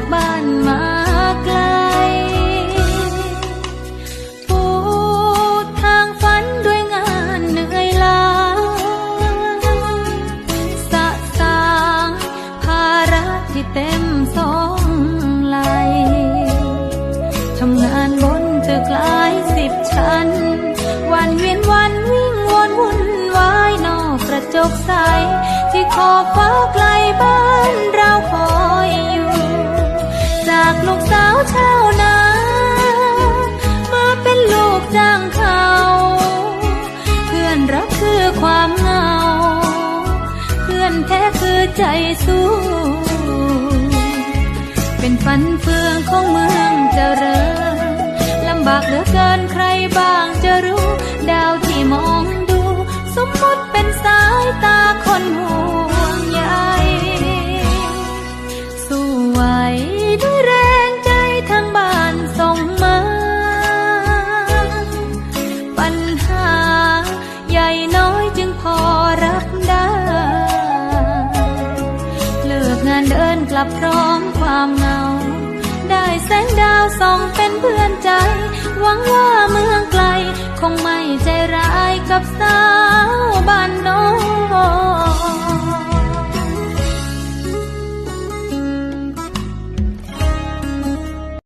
ากบ้านมาไปูทางฝันด้วยงานเหนื่อยล้าสะสางภาระที่เต็มสองไหลทำงานบนตึกหลายสิบชั้น วันวียนวันวิ่งวนวุ่นวายนอกกระจกใสที่ขอฟ้า จากลูกสาวชาวนา มาเป็นลูกจ้างเขา เพื่อนรักคือความเหงา เพื่อนแท้คือใจสู้ เป็นฝันเฟืองของเมืองเจริญลำบากเหลือเกินใครบ้างจะรู้ ดาวที่มอง ลับพร้อมความเหงา ได้แสงดาวส่องเป็นเพื่อนใจ หวังว่าเมืองไกล คงไม่ใจร้ายกับสา